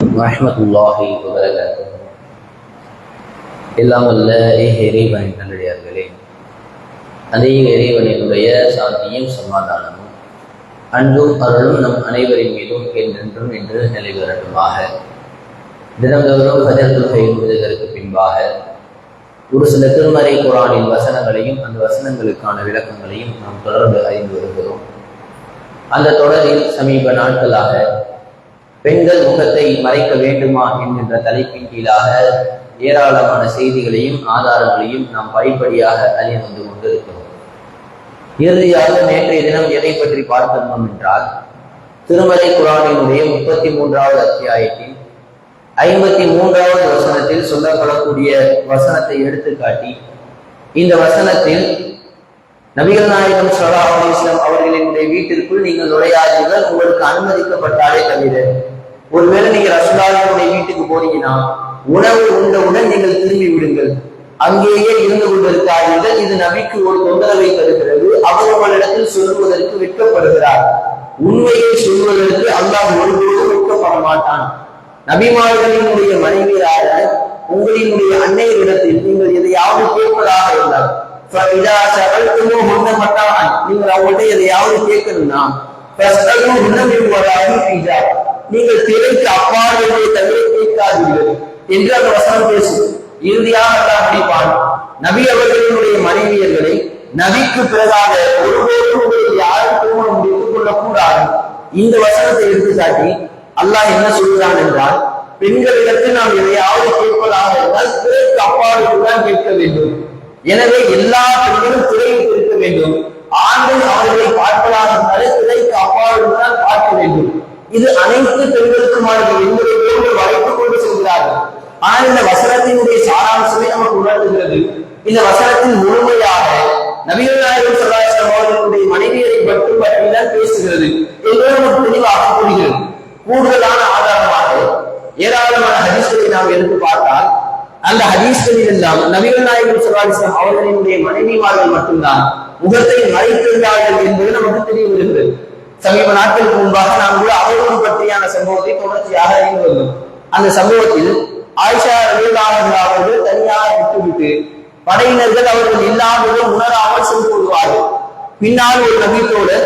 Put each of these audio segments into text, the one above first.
வரஹ்மத்துல்லாஹி வபரகாத்துஹு எல்லாம் வல்ல இறைவன் இறைவனின் நல்லடியார்களே. அதே இறைவனினுடைய சாந்தியும் சமாதானமும் அன்பும் அருளும் நம் அனைவரின் மீதும் என்றென்றும் என்று நிலை பெறட்டுமாக. தினந்தோறும் ஹஜரத்துல் கைவிடுவதற்கு பின்பாக ஒரு சில திருமறை குரானின் வசனங்களையும் அந்த வசனங்களுக்கான விளக்கங்களையும் நாம் தொடர்ந்து அறிந்து வருகிறோம். அந்த தொடரில் சமீப நாட்களாக பெண்கள் முகத்தை மறைக்க வேண்டுமா என்கின்ற தலைப்பின் கீழாக ஏராளமான செய்திகளையும் ஆதாரங்களையும் நாம் படிப்படியாக அறிய வந்து கொண்டிருக்கிறோம். இறுதியாக நேற்றைய தினம் எதை பற்றி பார்த்திருந்தோம் என்றால் திருமலை குரானினுடைய முப்பத்தி மூன்றாவது அத்தியாயத்தின் ஐம்பத்தி மூன்றாவது வசனத்தில் சொல்லப்படக்கூடிய வசனத்தை எடுத்துக்காட்டி இந்த வசனத்தில் நபிகள் நாயகம் சலா அலிஸ்லாம் அவர்களினுடைய வீட்டிற்குள் நீங்கள் நுழையாதீர்கள் உங்களுக்கு அனுமதிக்கப்பட்டாலே தவிர ஒருவேளை நீங்க ரசுல்லாவுடைய வீட்டுக்கு போனீங்கன்னா உணவு உண்டவுடன் நீங்கள் திரும்பி விடுங்கள் அங்கேயே இருந்து கொண்டிருக்காதீர்கள் இது நபிக்கு ஒரு தொந்தரவை தருகிறது அவர் உங்களிடத்தில் சொல்லுவதற்கு வெட்கப்படுகிறார். உண்மையை சொல்வதற்கு அல்லாஹ் ஒருபோதும் வெட்கப்பட மாட்டான் நபிமார்களினுடைய மனைவியார உங்களினுடைய அன்னையரிடத்தில் நீங்கள் எதையாவது கேட்பதாக இருந்தால் நீங்கள் அவங்கள்ட்ட எதையாவது கேட்கணும்னா நீங்கள் திரைக்கு அப்பால் தவிர கேட்காதீர்கள் என்று அந்த வசனம் பேசும். இறுதியாக அல்லாஹ் முடிப்பான் நபி அவர்களுடைய மனைவியர்களை நபிக்கு பிறகாக ஒருபோதும் யாரும் திருமணம் முடித்துக் கொள்ளக்கூடாது. இந்த வசனத்தை எடுத்து சாட்டி அல்லாஹ் என்ன சொல்கிறான் என்றால் பெண்களிடத்தில் நாம் எதையாவது கேட்பதாக இருந்தால் திரைக்கு தான் கேட்க வேண்டும். எனவே எல்லா பெண்களும் திரையில் இருக்க வேண்டும். ஆண் இது அனைத்து பெண்களுக்குமானது என்பதை போன்று வளைத்துக் கொண்டு செல்கிறார்கள். ஆனால் இந்த வசனத்தினுடைய சாராம்சமே நமக்கு உணர்த்துகிறது. இந்த வசனத்தின் முழுமையாக நவீன நாயகம் சல்லாஸ்லாம் அவர்களுடைய மனைவியரை மட்டும் பற்றிதான் பேசுகிறது என்பது தெளிவாக புரிகிறது கூடுதலான ஆதாரமாக ஏராளமான ஹதீஸ்களை நாம் எடுத்து பார்த்தால் அந்த ஹதீஸ்களில் எல்லாம் நவீன நாயகம் சதாசிரம் அவர்களினுடைய மனைவிமார்கள் மட்டும்தான் முகத்தை மறைத்திருந்தார்கள் என்பது நமக்கு தெரிய வருகிறது. சமீப நாட்களுக்கு முன்பாக நாம் கூட அவர்கள் பற்றியான சம்பவத்தை தொடர்ச்சியாக அறிந்து வந்தோம் அந்த சம்பவத்தில் ஆயிஷா ரலியல்லாஹு அவர்கள் தனியாக விட்டுவிட்டு படையினர்கள் அவர்கள் இல்லாததை உணராமல் சென்று கொள்வார்கள் பின்னால் ஒரு நபித்தோடு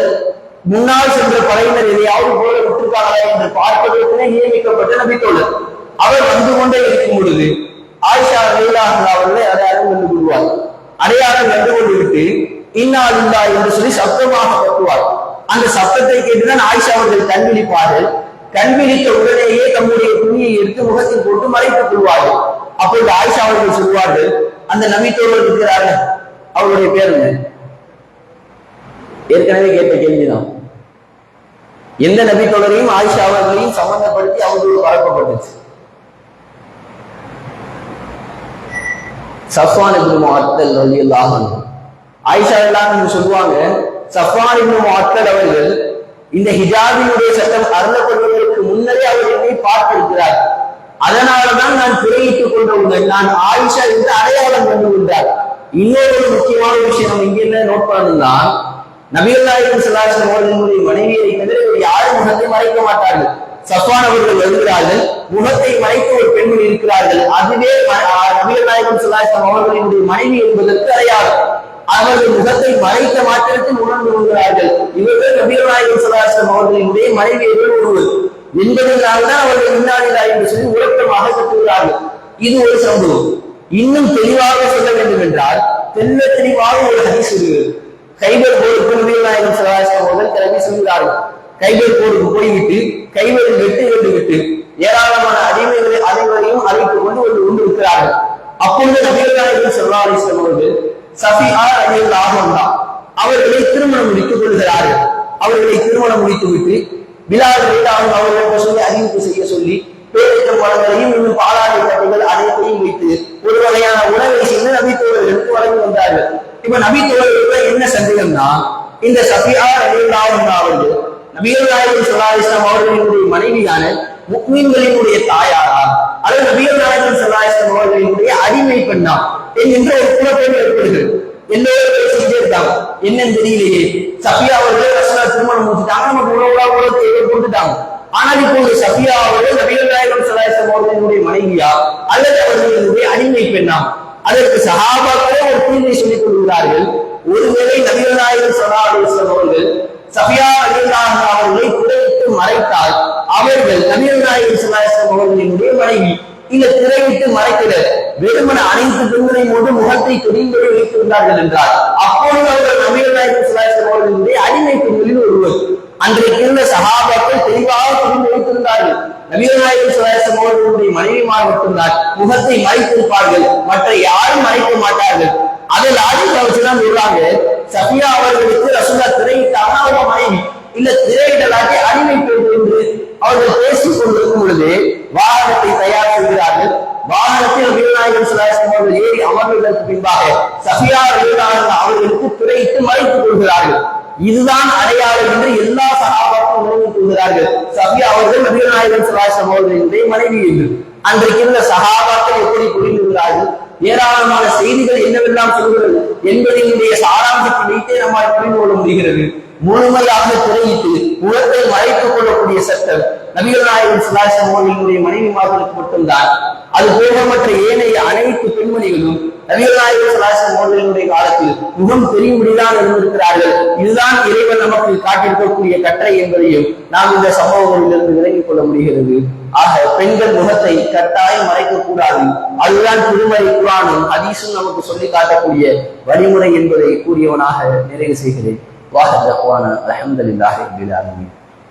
முன்னால் சென்ற படையினர் எதையாவது போல விட்டுருக்காங்களா என்று பார்ப்பதற்குனே நியமிக்கப்பட்ட நபித்தோடு அவர் வந்து கொண்டே இருக்கும் பொழுது ஆயிஷா ரலியல்லாஹு அவர்களை அடையாளம் கண்டு கொள்வார். அடையாளம் கண்டு கொண்டு விட்டு இன்னா இல்லா என்று சொல்லி சப்தமாக கட்டுவார் அந்த சப்தத்தை கேட்டுதான் ஆயிஷா அவர்கள் கண் விழிப்பார்கள் கண் விழித்த உடனேயே தம்முடைய துணியை எடுத்து முகத்தில் போட்டு மறைத்துக் கொள்வார்கள். அப்பொழுது ஆயிஷா அவர்கள் சொல்வார்கள் அந்த நபித்தோழர் இருக்கிறார்கள். அவருடைய பேர் என்ன? ஏற்கனவே கேட்ட கேள்விதான். எந்த நபித்தோழரையும் ஆயிஷா அவர்களையும் சம்பந்தப்படுத்தி அவர்களுக்கு பரப்பப்பட்டுச்சு. சஃபான் இப்னு முஅத்தல் ரலியல்லாஹு அன்ஹு. ஆயிஷா எல்லாம் சொல்லுவாங்க சஃபானின் இப்னு அவர்கள் இந்த ஹிஜாபினுடைய சட்டம் அருளப்படுவதற்கு முன்னரே அவர் என்னை பார்த்திருக்கிறார். அதனாலதான் நான் திரையிட்டுக் கொண்டு உள்ளேன் நான் ஆயிஷா என்று அடையாளம் கண்டு கொண்டார் இன்னொரு முக்கியமான விஷயம் இங்கே என்ன நோட் பண்ணணும்னா நபிகள் நாயகம் அவர்களுடைய மனைவியை தவிர யாரும் முகத்தை மறைக்க மாட்டார்கள்? சஃபான் அவர்கள் வருகிறார்கள். முகத்தை மறைக்க ஒரு பெண்கள் இருக்கிறார்கள். அதுவே நபிகள் நாயகம் சல்லாசன் அவர்களினுடைய மனைவி என்பதற்கு அடையாளம். அவர்கள் முகத்தை மறைத்த மாற்றத்தில் உணர்ந்து கொள்கிறார்கள். இவர்கள் நபிகள் சதாசம் அவர்களினுடைய மனைவியர்கள் ஒருவர் என்பதனால்தான் அவர்கள் இன்னாடிலா என்று சொல்லி உறக்கமாக கட்டுகிறார்கள். இது ஒரு சம்பவம். இன்னும் தெளிவாக சொல்ல வேண்டும் என்றால் தெல்ல தெளிவாக ஒரு ஹதீஸ் இருக்கிறது கைபர் போருக்கு நபிகள் நாயகம் சல்லாசன் அவர்கள் கிளம்பி சொல்கிறார்கள். கைபர் போருக்கு போய்விட்டு கைபர் வெட்டு கண்டு விட்டு ஏராளமான அடிமைகளை அனைவரையும் அழைத்துக் கொண்டு வந்து கொண்டிருக்கிறார்கள் அப்பொழுது நபிகள் நாயகம் சல்லா அலிஸ்லாம் அவர்கள் சஃபியா ரலியல் ஆகம்தா அவர்களை திருமணம் முடித்துக் கொள்கிறார்கள் பெண்களை திருமணம் முடித்துவிட்டு விழாவில் பிலால் ரலியல்லாஹு சொல்லி அறிவிப்பு செய்ய சொல்லி பேரிட்ட பழங்களையும் இன்னும் பாலாடை கட்டைகள் அனைத்தையும் வைத்து ஒரு வகையான உணவை செய்து நபித்தோழர்களுக்கு வழங்கி வந்தார்கள். இப்ப நபித்தோழர்களுக்கு என்ன சந்தேகம்னா இந்த சஃபியா ரலியல்லாஹு அவர்கள் நபிகள் நாயகம் ஸல்லல்லாஹு அலைஹி அவர்களினுடைய மனைவியான முக்மீன்களினுடைய தாயாரா அல்லது நபிகள் நாயகம் ஸல்லல்லாஹு அலைஹி அவர்களினுடைய அடிமை பெண்ணா என்கின்ற ஒரு குழப்பம் ஏற்படுகிறது. எல்லோரும் பேசிக்கிட்டே இருக்காங்க என்னன்னு தெரியலையே. சபியா அவர்கள் ஆனால் இப்போது சபியா அவர்கள் நபிகள் நாயகம் மனைவியா? அல்லது அவர்களுடைய அடிமை பெண்ணா? அதற்கு சகாபாக்களே ஒரு தீர்வை சொல்லிக் கொள்கிறார்கள் ஒருவேளை நபிகள் நாயகம் சலாசம் அவர்கள் சபியா ரலியல்லாஹு அவர்களை குறைத்து மறைத்தால் அவர்கள் நபிகள் நாயகம் சலாசம் அவர்களுடைய மனைவி இந்த திரையிட்டு மறைக்கிற வெறுமன அனைத்து பெண்களை போது முகத்தை தெரிந்தே வைத்திருந்தார்கள் என்றார். அப்போது அவர்கள் நபிகள் நாயகம் சலாசம் அவர்களுடைய அடிமை பெண்களில் ஒருவர் அன்றைக்கு இருந்த சகாபாக்கள் தெளிவாக புரிந்து வைத்திருந்தார்கள். நபிகள் சுவாசம் அவர்களுடைய மனைவிமார் மட்டும்தான். முகத்தை மறைத்திருப்பார்கள். மற்ற யாரும் மறைக்க மாட்டார்கள். அதில் லாஜிக் வச்சுதான் சொல்றாங்க. சஃபியா அவர்களுக்கு ரசுல்லா திரையிட்டாங்க அவங்க மனைவி இல்ல திரையிடலாட்டி அடிமை பெண் என்று அவர்கள் பேசிக் கொண்டிருக்கும் பொழுது வாகனத்தை தயார் செய்கிறார்கள். வாகனத்தில் நபிகள் நாயகர் சுவாசம் அவர்கள் ஏறி அமர்வதற்கு பின்பாக சஃபியா ரலியல்லாஹு அவர்களுக்கு திரையிட்டு மறைத்துக் கொள்கிறார்கள். இதுதான் அடையாளம் என்று எல்லா சகாபாக்கும் உணர்ந்து கொள்கிறார்கள் சபியா அவர்கள் நபிகள் நாயகன் சுல்லாசம் அவர்களுடைய மனைவி என்று. அன்றைக்கு இருந்த சகாபாக்கள் எப்படி புரிந்துகிறார்கள் ஏராளமான செய்திகள் என்னவெல்லாம் சொல்கிறது? என்பதனுடைய சாராம்சத்தை வைத்தே நம்மால் புரிந்து கொள்ள முடிகிறது. முழுமையாக திரையிட்டு உலகத்தை மறைத்துக் கொள்ளக்கூடிய சட்டம் நபிகள் நாயகன் சுல்லாசம் அவர்களுடைய மனைவிமார்களுக்கு மட்டும்தான் அது போக மற்ற ஏனைய அனைத்து பெண்மணிகளும் நபிகள் அவர்களுடைய காலத்தில் முகம் தெரியும்படிதான் இருந்திருக்கிறார்கள். இதுதான் இறைவன் நமக்கு காட்டியிருக்கக்கூடிய கட்டளை என்பதையும் நாம் இந்த சம்பவங்களிலிருந்து விலகிக் கொள்ள முடிகிறது. ஆக பெண்கள் முகத்தை கட்டாயம் மறைக்க கூடாது. அதுதான் திருமறை குரானும் ஹதீஸும் நமக்கு சொல்லி காட்டக்கூடிய வழிமுறை என்பதை கூறியவனாக நிறைவு செய்கிறேன். வாஹத் அஹ்வான